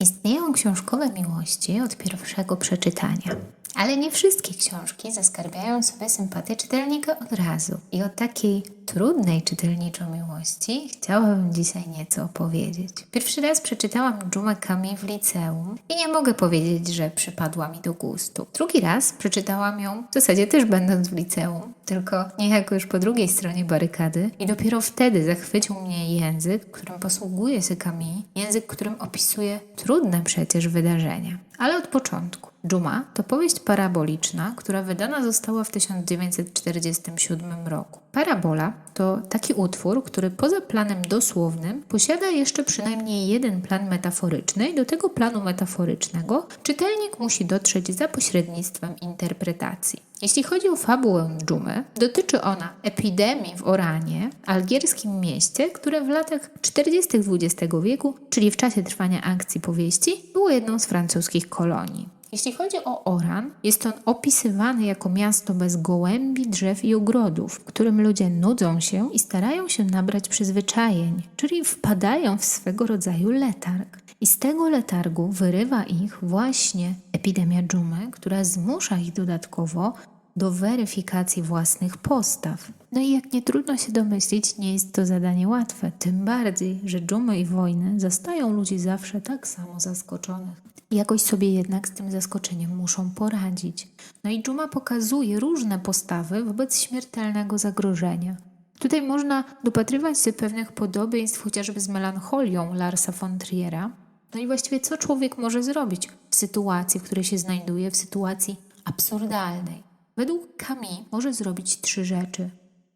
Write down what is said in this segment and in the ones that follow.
Istnieją książkowe miłości od pierwszego przeczytania. Ale nie wszystkie książki zaskarbiają sobie sympatię czytelnika od razu. I o takiej trudnej czytelniczo miłości chciałabym dzisiaj nieco opowiedzieć. Pierwszy raz przeczytałam Dżumę Kami w liceum i nie mogę powiedzieć, że przypadła mi do gustu. Drugi raz przeczytałam ją w zasadzie też będąc w liceum, tylko niejako już po drugiej stronie barykady i dopiero wtedy zachwycił mnie język, którym posługuje się Kami, język, którym opisuje trudne przecież wydarzenia. Ale od początku. Dżuma to powieść paraboliczna, która wydana została w 1947 roku. Parabola to taki utwór, który poza planem dosłownym posiada jeszcze przynajmniej jeden plan metaforyczny i do tego planu metaforycznego czytelnik musi dotrzeć za pośrednictwem interpretacji. Jeśli chodzi o fabułę Dżumy, dotyczy ona epidemii w Oranie, algierskim mieście, które w latach 40. XX wieku, czyli w czasie trwania akcji powieści, było jedną z francuskich kolonii. Jeśli chodzi o Oran, jest on opisywany jako miasto bez gołębi, drzew i ogrodów, w którym ludzie nudzą się i starają się nabrać przyzwyczajeń, czyli wpadają w swego rodzaju letarg. I z tego letargu wyrywa ich właśnie epidemia dżumy, która zmusza ich dodatkowo do weryfikacji własnych postaw. No i jak nie trudno się domyślić, nie jest to zadanie łatwe, tym bardziej, że dżumy i wojny zastają ludzi zawsze tak samo zaskoczonych. Jakoś sobie jednak z tym zaskoczeniem muszą poradzić. No i dżuma pokazuje różne postawy wobec śmiertelnego zagrożenia. Tutaj można dopatrywać się pewnych podobieństw chociażby z melancholią Larsa von Triera. No i właściwie co człowiek może zrobić w sytuacji, w której się znajduje, w sytuacji absurdalnej. Według Kami może zrobić trzy rzeczy.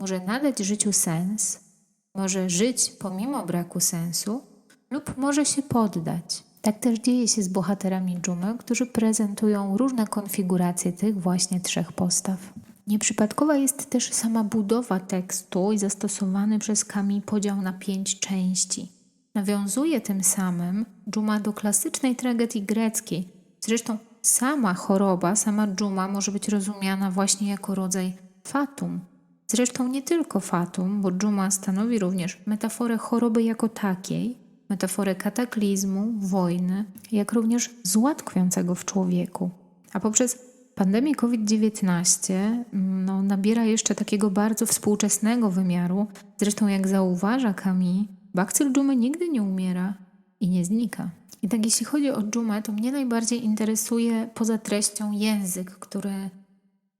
Może nadać życiu sens, może żyć pomimo braku sensu lub może się poddać. Tak też dzieje się z bohaterami dżumy, którzy prezentują różne konfiguracje tych właśnie trzech postaw. Nieprzypadkowa jest też sama budowa tekstu i zastosowany przez Kami podział na pięć części. Nawiązuje tym samym dżuma do klasycznej tragedii greckiej. Zresztą sama choroba, sama dżuma może być rozumiana właśnie jako rodzaj fatum. Zresztą nie tylko fatum, bo dżuma stanowi również metaforę choroby jako takiej, metaforę kataklizmu, wojny, jak również zła tkwiącego w człowieku. A poprzez pandemię COVID-19 no, nabiera jeszcze takiego bardzo współczesnego wymiaru. Zresztą, jak zauważa Kami, bakcyl dżumy nigdy nie umiera i nie znika. I tak jeśli chodzi o dżumę, to mnie najbardziej interesuje poza treścią język, który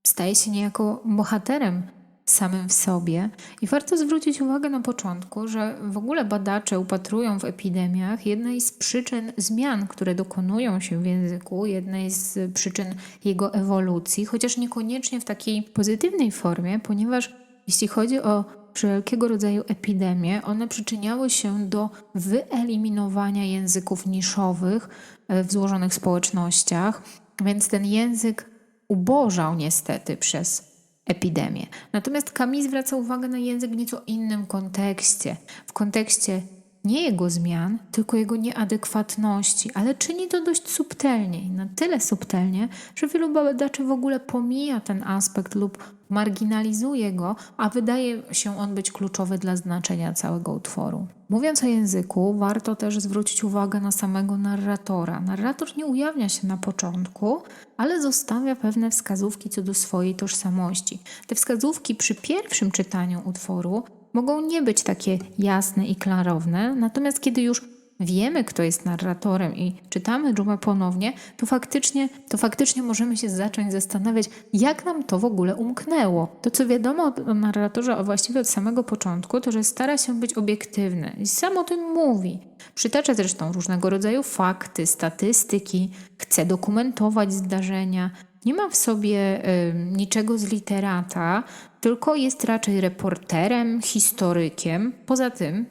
staje się niejako bohaterem samym w sobie. I warto zwrócić uwagę na początku, że w ogóle badacze upatrują w epidemiach jednej z przyczyn zmian, które dokonują się w języku, jednej z przyczyn jego ewolucji, chociaż niekoniecznie w takiej pozytywnej formie, ponieważ jeśli chodzi o wszelkiego rodzaju epidemie, one przyczyniały się do wyeliminowania języków niszowych e, w złożonych społecznościach, więc ten język ubożał niestety przez epidemię. Natomiast Camille zwraca uwagę na język w nieco innym kontekście, w kontekście nie jego zmian, tylko jego nieadekwatności, ale czyni to dość subtelnie i na tyle subtelnie, że wielu badaczy w ogóle pomija ten aspekt lub marginalizuje go, a wydaje się on być kluczowy dla znaczenia całego utworu. Mówiąc o języku, warto też zwrócić uwagę na samego narratora. Narrator nie ujawnia się na początku, ale zostawia pewne wskazówki co do swojej tożsamości. Te wskazówki przy pierwszym czytaniu utworu mogą nie być takie jasne i klarowne, natomiast kiedy już wiemy, kto jest narratorem i czytamy Dżumę ponownie, to faktycznie, to faktycznie możemy się zacząć zastanawiać, jak nam to w ogóle umknęło. To, co wiadomo o narratorze, właściwie od samego początku, to, że stara się być obiektywny i sam o tym mówi. Przytacza zresztą różnego rodzaju fakty, statystyki, chce dokumentować zdarzenia. Nie ma w sobie y, niczego z literata, tylko jest raczej reporterem, historykiem. Poza tym,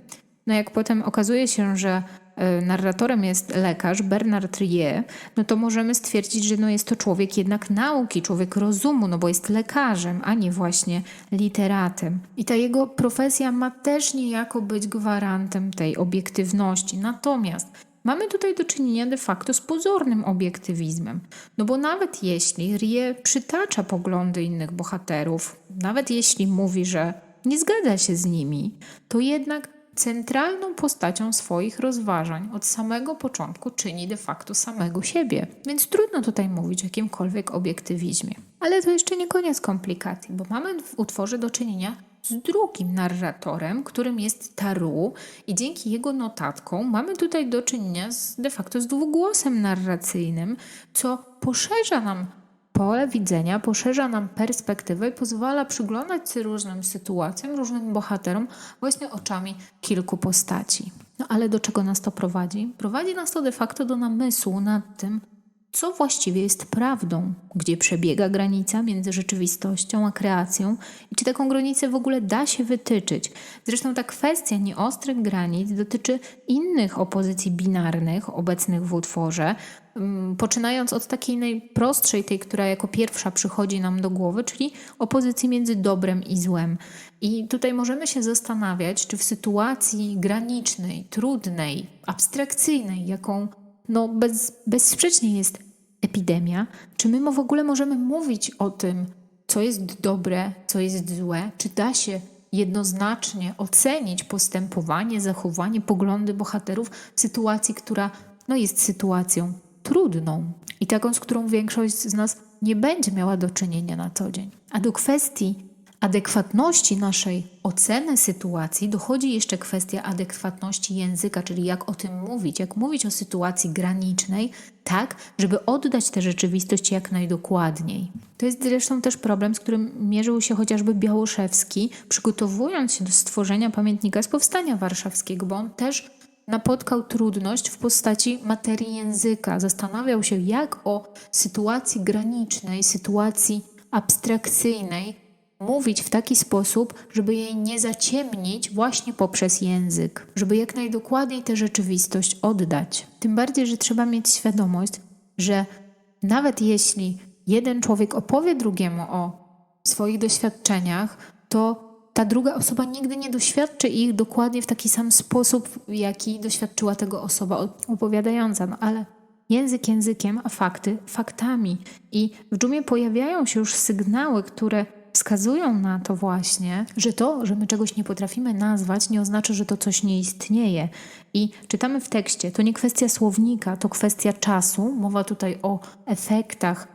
no jak potem okazuje się, że y, narratorem jest lekarz Bernard Rie, no to możemy stwierdzić, że no jest to człowiek jednak nauki, człowiek rozumu, no bo jest lekarzem, a nie właśnie literatem. I ta jego profesja ma też niejako być gwarantem tej obiektywności. Natomiast Mamy tutaj do czynienia de facto z pozornym obiektywizmem. No bo nawet jeśli Rie przytacza poglądy innych bohaterów, nawet jeśli mówi, że nie zgadza się z nimi, to jednak centralną postacią swoich rozważań od samego początku czyni de facto samego siebie. Więc trudno tutaj mówić o jakimkolwiek obiektywizmie. Ale to jeszcze nie koniec komplikacji, bo mamy w utworze do czynienia z drugim narratorem, którym jest Taru, i dzięki jego notatkom mamy tutaj do czynienia z, de facto z dwugłosem narracyjnym, co poszerza nam pole widzenia, poszerza nam perspektywę i pozwala przyglądać się różnym sytuacjom, różnym bohaterom właśnie oczami kilku postaci. No ale do czego nas to prowadzi? Prowadzi nas to de facto do namysłu nad tym, co właściwie jest prawdą, gdzie przebiega granica między rzeczywistością a kreacją i czy taką granicę w ogóle da się wytyczyć. Zresztą ta kwestia nieostrych granic dotyczy innych opozycji binarnych obecnych w utworze, mm, poczynając od takiej najprostszej, tej, która jako pierwsza przychodzi nam do głowy, czyli opozycji między dobrem i złem. I tutaj możemy się zastanawiać, czy w sytuacji granicznej, trudnej, abstrakcyjnej, jaką no bez, bezsprzecznie jest epidemia, czy my w ogóle możemy mówić o tym, co jest dobre, co jest złe, czy da się jednoznacznie ocenić postępowanie, zachowanie, poglądy bohaterów w sytuacji, która no, jest sytuacją trudną? I taką, z którą większość z nas nie będzie miała do czynienia na co dzień. A do kwestii adekwatności naszej oceny sytuacji dochodzi jeszcze kwestia adekwatności języka, czyli jak o tym mówić, jak mówić o sytuacji granicznej, tak, żeby oddać tę rzeczywistość jak najdokładniej. To jest zresztą też problem, z którym mierzył się chociażby Białoszewski, przygotowując się do stworzenia pamiętnika z powstania warszawskiego, bo on też napotkał trudność w postaci materii języka. Zastanawiał się, jak o sytuacji granicznej, sytuacji abstrakcyjnej mówić w taki sposób, żeby jej nie zaciemnić właśnie poprzez język, żeby jak najdokładniej tę rzeczywistość oddać. Tym bardziej, że trzeba mieć świadomość, że nawet jeśli jeden człowiek opowie drugiemu o swoich doświadczeniach, to ta druga osoba nigdy nie doświadczy ich dokładnie w taki sam sposób, jaki doświadczyła tego osoba opowiadająca. No ale język językiem, a fakty faktami. I w dżumie pojawiają się już sygnały, które wskazują na to właśnie, że to, że my czegoś nie potrafimy nazwać, nie oznacza, że to coś nie istnieje. I czytamy w tekście, to nie kwestia słownika, to kwestia czasu. Mowa tutaj o efektach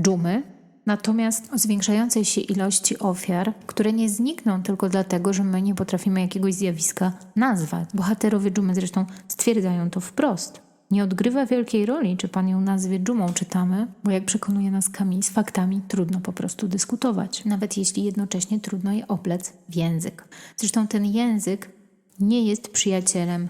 dżumy, natomiast o zwiększającej się ilości ofiar, które nie znikną tylko dlatego, że my nie potrafimy jakiegoś zjawiska nazwać. Bohaterowie dżumy zresztą stwierdzają to wprost. Nie odgrywa wielkiej roli, czy pan ją nazwie dżumą czytamy, bo jak przekonuje nas Kami, z faktami trudno po prostu dyskutować, nawet jeśli jednocześnie trudno je oplec w język. Zresztą ten język nie jest przyjacielem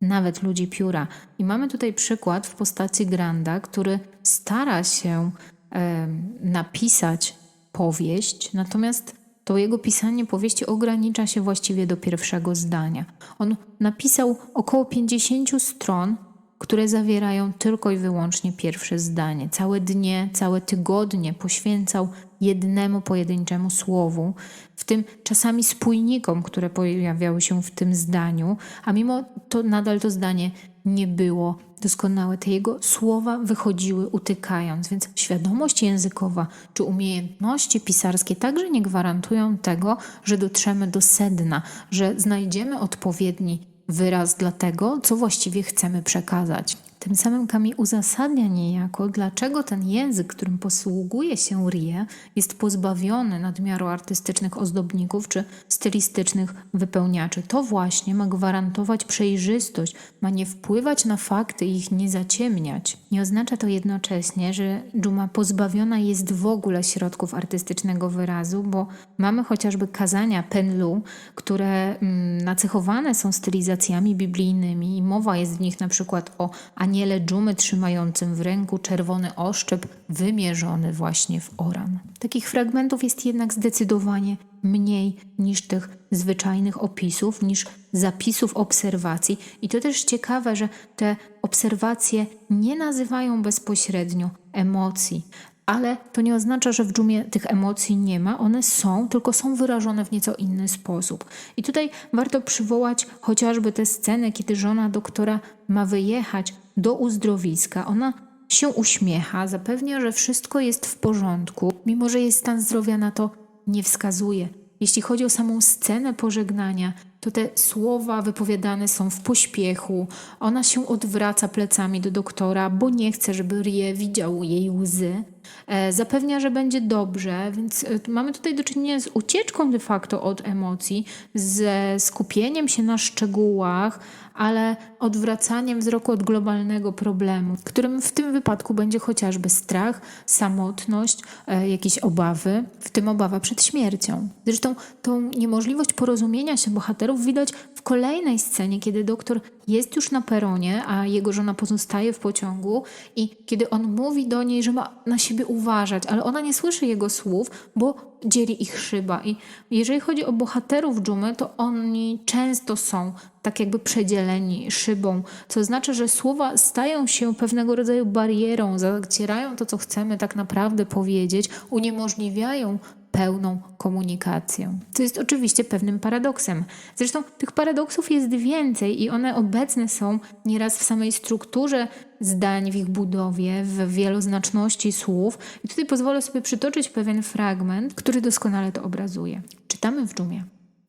nawet ludzi pióra. I mamy tutaj przykład w postaci Granda, który stara się e, napisać powieść, natomiast to jego pisanie powieści ogranicza się właściwie do pierwszego zdania. On napisał około 50 stron które zawierają tylko i wyłącznie pierwsze zdanie. Całe dnie, całe tygodnie poświęcał jednemu pojedynczemu słowu, w tym czasami spójnikom, które pojawiały się w tym zdaniu, a mimo to nadal to zdanie nie było doskonałe. Te jego słowa wychodziły utykając, więc świadomość językowa czy umiejętności pisarskie także nie gwarantują tego, że dotrzemy do sedna, że znajdziemy odpowiedni wyraz dla tego, co właściwie chcemy przekazać. Tym samym Kami uzasadnia niejako, dlaczego ten język, którym posługuje się Rie, jest pozbawiony nadmiaru artystycznych ozdobników czy stylistycznych wypełniaczy. To właśnie ma gwarantować przejrzystość, ma nie wpływać na fakty i ich nie zaciemniać. Nie oznacza to jednocześnie, że Dżuma pozbawiona jest w ogóle środków artystycznego wyrazu, bo mamy chociażby kazania Penlu, które mm, nacechowane są stylizacjami biblijnymi i mowa jest w nich na przykład o aniele dżumy trzymającym w ręku czerwony oszczep wymierzony właśnie w oran. Takich fragmentów jest jednak zdecydowanie mniej niż tych zwyczajnych opisów, niż zapisów obserwacji. I to też ciekawe, że te obserwacje nie nazywają bezpośrednio emocji, ale to nie oznacza, że w dżumie tych emocji nie ma. One są, tylko są wyrażone w nieco inny sposób. I tutaj warto przywołać chociażby te sceny, kiedy żona doktora ma wyjechać do uzdrowiska. Ona się uśmiecha, zapewnia, że wszystko jest w porządku, mimo że jej stan zdrowia na to nie wskazuje. Jeśli chodzi o samą scenę pożegnania, to te słowa wypowiadane są w pośpiechu. Ona się odwraca plecami do doktora, bo nie chce, żeby Rie widział jej łzy. E, zapewnia, że będzie dobrze, więc e, mamy tutaj do czynienia z ucieczką de facto od emocji, ze skupieniem się na szczegółach, ale odwracaniem wzroku od globalnego problemu, którym w tym wypadku będzie chociażby strach, samotność, e, jakieś obawy, w tym obawa przed śmiercią. Zresztą tą niemożliwość porozumienia się bohaterów widać w kolejnej scenie, kiedy doktor jest już na peronie, a jego żona pozostaje w pociągu i kiedy on mówi do niej, że ma na siebie uważać, ale ona nie słyszy jego słów, bo dzieli ich szyba. I jeżeli chodzi o bohaterów dżumy, to oni często są tak jakby przedzieleni szybą, co oznacza, że słowa stają się pewnego rodzaju barierą, zacierają to, co chcemy tak naprawdę powiedzieć, uniemożliwiają pełną komunikację. Co jest oczywiście pewnym paradoksem. Zresztą tych paradoksów jest więcej i one obecne są nieraz w samej strukturze zdań, w ich budowie, w wieloznaczności słów. I tutaj pozwolę sobie przytoczyć pewien fragment, który doskonale to obrazuje. Czytamy w dżumie.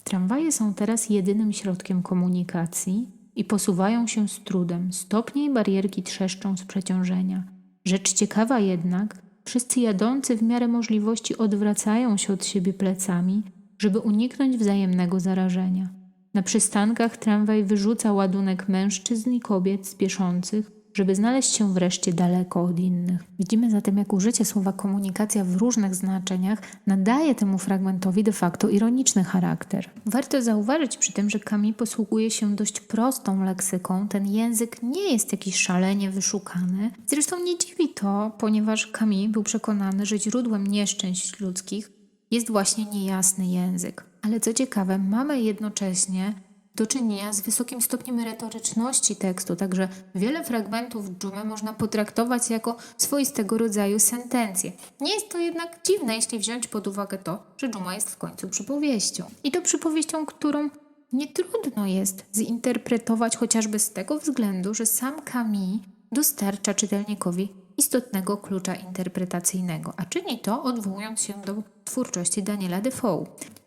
Tramwaje są teraz jedynym środkiem komunikacji i posuwają się z trudem. Stopnie i barierki trzeszczą z przeciążenia. Rzecz ciekawa jednak, wszyscy jadący w miarę możliwości odwracają się od siebie plecami, żeby uniknąć wzajemnego zarażenia. Na przystankach tramwaj wyrzuca ładunek mężczyzn i kobiet spieszących, żeby znaleźć się wreszcie daleko od innych. Widzimy zatem, jak użycie słowa komunikacja w różnych znaczeniach nadaje temu fragmentowi de facto ironiczny charakter. Warto zauważyć przy tym, że Camus posługuje się dość prostą leksyką. Ten język nie jest jakiś szalenie wyszukany. Zresztą nie dziwi to, ponieważ Camus był przekonany, że źródłem nieszczęść ludzkich jest właśnie niejasny język. Ale co ciekawe, mamy jednocześnie do czynienia z wysokim stopniem merytoryczności tekstu, także wiele fragmentów dżumy można potraktować jako swoistego rodzaju sentencje. Nie jest to jednak dziwne, jeśli wziąć pod uwagę to, że dżuma jest w końcu przypowieścią. I to przypowieścią, którą nie trudno jest zinterpretować chociażby z tego względu, że sam Camus dostarcza czytelnikowi istotnego klucza interpretacyjnego, a czyni to odwołując się do twórczości Daniela Defoe.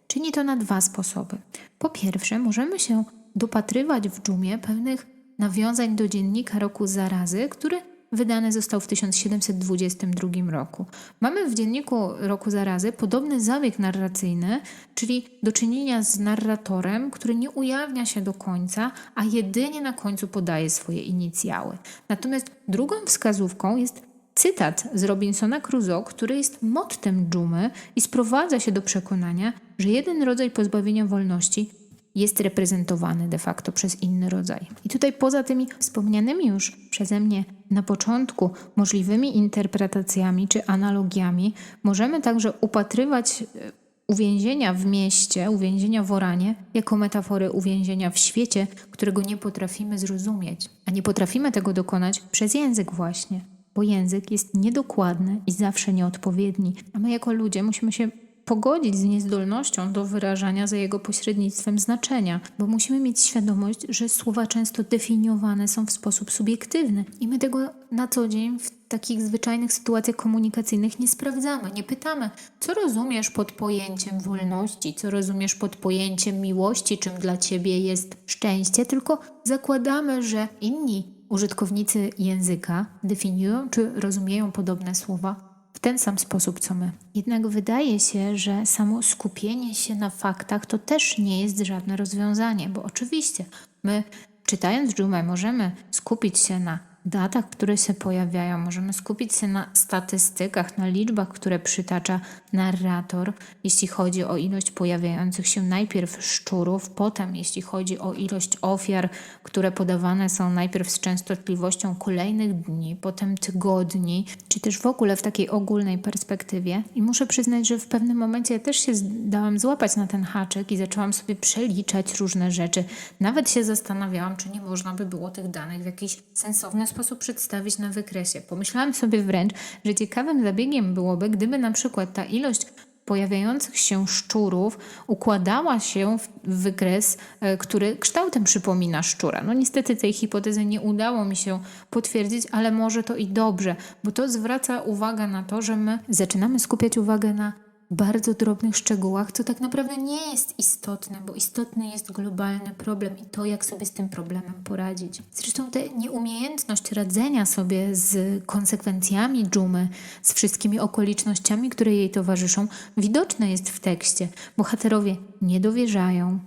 Czyni to na dwa sposoby. Po pierwsze, możemy się dopatrywać w dżumie pewnych nawiązań do dziennika roku zarazy, który wydany został w 1722 roku. Mamy w dzienniku roku zarazy podobny zabieg narracyjny, czyli do czynienia z narratorem, który nie ujawnia się do końca, a jedynie na końcu podaje swoje inicjały. Natomiast drugą wskazówką jest cytat z Robinsona Crusoe, który jest mottem dżumy i sprowadza się do przekonania, że jeden rodzaj pozbawienia wolności jest reprezentowany de facto przez inny rodzaj. I tutaj poza tymi wspomnianymi już przeze mnie na początku możliwymi interpretacjami czy analogiami, możemy także upatrywać e, uwięzienia w mieście, uwięzienia w Oranie, jako metafory uwięzienia w świecie, którego nie potrafimy zrozumieć. A nie potrafimy tego dokonać przez język właśnie, bo język jest niedokładny i zawsze nieodpowiedni, a my jako ludzie musimy się pogodzić z niezdolnością do wyrażania za jego pośrednictwem znaczenia, bo musimy mieć świadomość, że słowa często definiowane są w sposób subiektywny i my tego na co dzień w takich zwyczajnych sytuacjach komunikacyjnych nie sprawdzamy, nie pytamy, co rozumiesz pod pojęciem wolności, co rozumiesz pod pojęciem miłości, czym dla ciebie jest szczęście, tylko zakładamy, że inni użytkownicy języka definiują czy rozumieją podobne słowa w ten sam sposób co my. Jednak wydaje się, że samo skupienie się na faktach to też nie jest żadne rozwiązanie, bo oczywiście my czytając dżumę możemy skupić się na datach, które się pojawiają, możemy skupić się na statystykach, na liczbach, które przytacza narrator, jeśli chodzi o ilość pojawiających się najpierw szczurów, potem jeśli chodzi o ilość ofiar, które podawane są najpierw z częstotliwością kolejnych dni, potem tygodni, czy też w ogóle w takiej ogólnej perspektywie. I muszę przyznać, że w pewnym momencie ja też się dałam złapać na ten haczyk i zaczęłam sobie przeliczać różne rzeczy. Nawet się zastanawiałam, czy nie można by było tych danych w jakiś sensowny sposób przedstawić na wykresie. Pomyślałam sobie wręcz, że ciekawym zabiegiem byłoby, gdyby na przykład ta ilość pojawiających się szczurów układała się w wykres, e, który kształtem przypomina szczura. No niestety tej hipotezy nie udało mi się potwierdzić, ale może to i dobrze, bo to zwraca uwagę na to, że my zaczynamy skupiać uwagę na bardzo drobnych szczegółach, co tak naprawdę nie jest istotne, bo istotny jest globalny problem i to, jak sobie z tym problemem poradzić. Zresztą tę nieumiejętność radzenia sobie z konsekwencjami dżumy, z wszystkimi okolicznościami, które jej towarzyszą, widoczne jest w tekście. Bohaterowie nie dowierzają,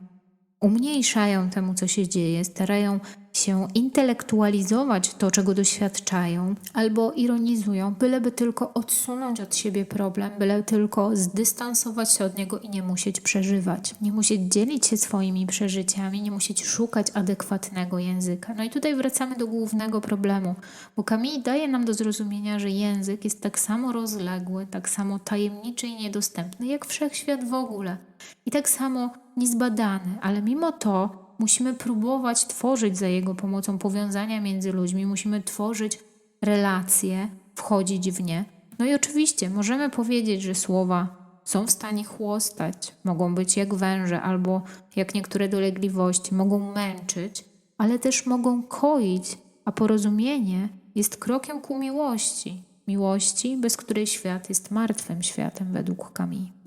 umniejszają temu, co się dzieje, starają się intelektualizować to, czego doświadczają, albo ironizują, byleby tylko odsunąć od siebie problem, byle tylko zdystansować się od niego i nie musieć przeżywać, nie musieć dzielić się swoimi przeżyciami, nie musieć szukać adekwatnego języka. No i tutaj wracamy do głównego problemu, bo Camille daje nam do zrozumienia, że język jest tak samo rozległy, tak samo tajemniczy i niedostępny, jak wszechświat w ogóle. I tak samo niezbadany, ale mimo to musimy próbować tworzyć za jego pomocą powiązania między ludźmi, musimy tworzyć relacje, wchodzić w nie. No i oczywiście możemy powiedzieć, że słowa są w stanie chłostać, mogą być jak węże albo jak niektóre dolegliwości, mogą męczyć, ale też mogą koić, a porozumienie jest krokiem ku miłości. Miłości, bez której świat jest martwym światem według Camille.